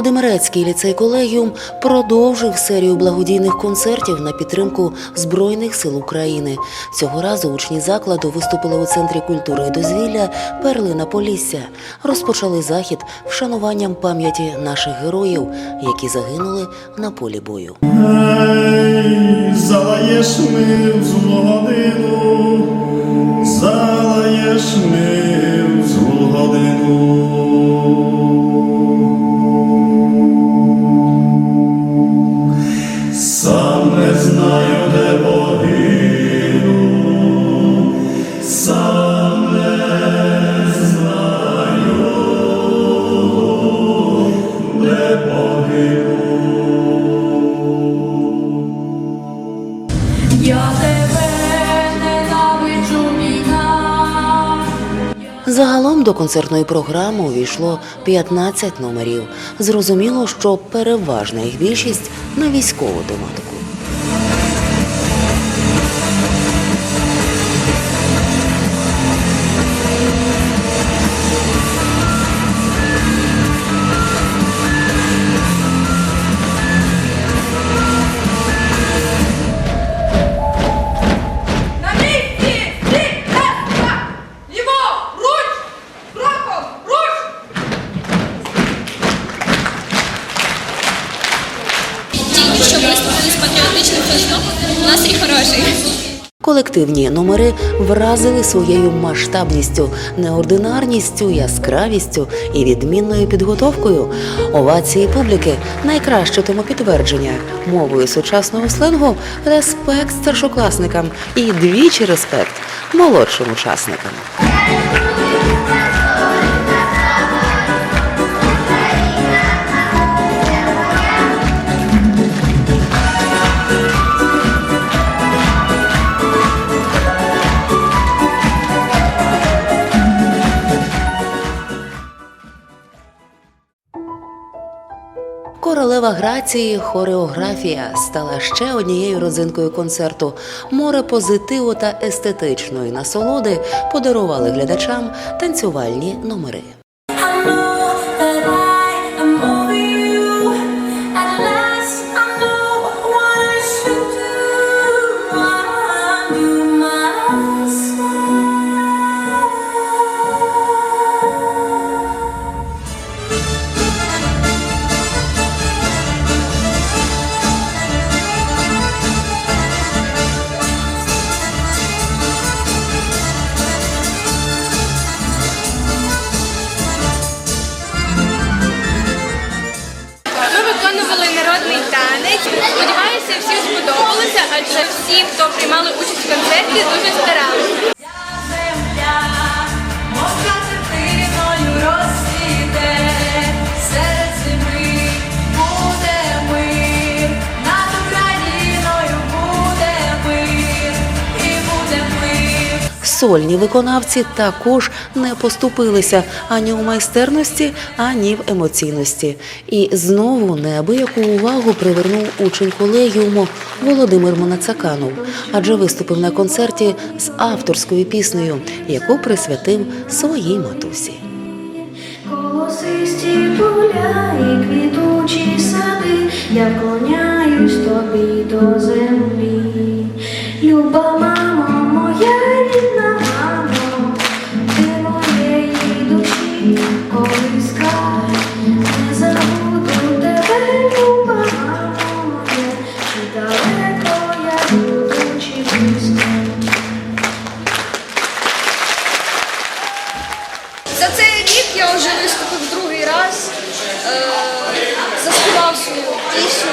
Володимирецький ліцей колегіум продовжив серію благодійних концертів на підтримку Збройних сил України. Цього разу учні закладу виступили у центрі культури і дозвілля Перлина Полісся. Розпочали захід вшануванням пам'яті наших героїв, які загинули на полі бою. Залаєш ми в злу годину, залаєш ми в злу годину. Загалом до концертної програми увійшло 15 номерів. Зрозуміло, що переважна їх більшість на військову тематику. Колективні номери вразили своєю масштабністю, неординарністю, яскравістю і відмінною підготовкою. Овації публіки найкраще тому підтвердження мовою сучасного сленгу респект старшокласникам і двічі респект молодшим учасникам. Королева грації хореографія стала ще однією родзинкою концерту. Море позитиву та естетичної насолоди подарували глядачам танцювальні номери. Адже всі, хто приймали участь в концерті, дуже старалися. Сольні виконавці також не поступилися ані у майстерності, ані в емоційності. І знову неабияку увагу привернув учень колегіуму Володимир Монацаканов, адже виступив на концерті з авторською піснею, яку присвятив своїй матусі. Голосисті поля квітучі сади, я вклоняюсь тобі до землі. Люба заспівав свою пісню,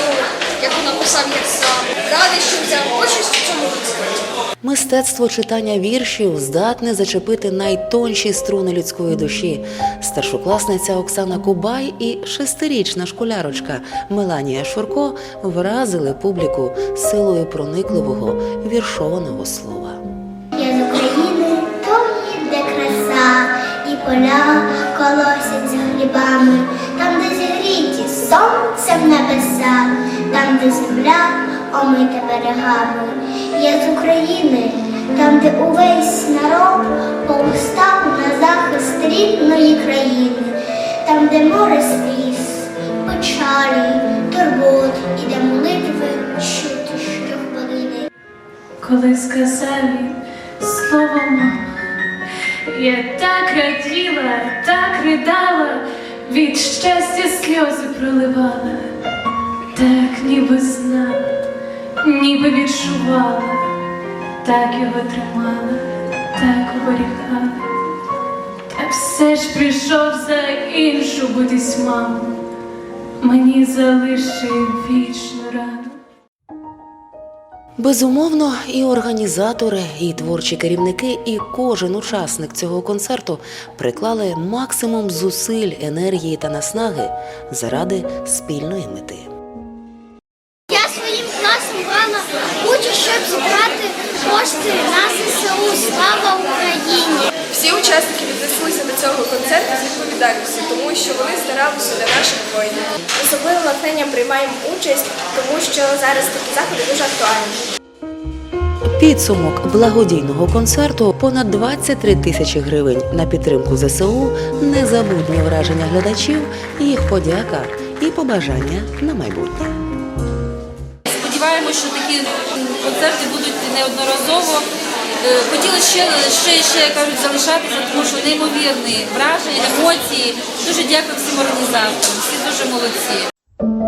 яку написав я сам. Радий, що взяв участь у цьому концерті. Мистецтво читання віршів здатне зачепити найтонші струни людської душі. Старшокласниця Оксана Кубай і шестирічна школярочка Меланія Шурко вразили публіку силою проникливого віршованого слова. Я з України, тої, де краса, і поля колосять з зігріті сонцем небеса, там, де земля омита берегами. Я з України, там, де увесь народ повстав на захист рідної країни, там, де море сліз, печалі, турбот і де молитви чути щохвилини. Коли сказав він слово я так раділа, так ридала, від щастя сльози проливала, так ніби знала, ніби відчувала, так його тримала, так оберігала. Та все ж прийшов за іншу будись маму, мені залишив вічну рану. Безумовно, і організатори, і творчі керівники, і кожен учасник цього концерту приклали максимум зусиль, енергії та наснаги заради спільної мети. Я своїм класом брала участь, щоб зібрати кошти на ССУ. Слава Україні! Всі учасники віднеслися до цього концерту з відповідальністю, тому що вони старалися для наших воїнів. Особливо натхненням приймаємо участь, тому що зараз такі заходи дуже актуальні. Підсумок благодійного концерту понад 23 тисячі гривень на підтримку ЗСУ, незабутні враження глядачів, їх подяка і побажання на майбутнє. Сподіваємося, що такі концерти будуть неодноразово. Е, Хотіли ще, ще, ще кажуть, залишатися, тому що неймовірні враження, емоції. Дуже дякую всім організаторам, всі дуже молодці.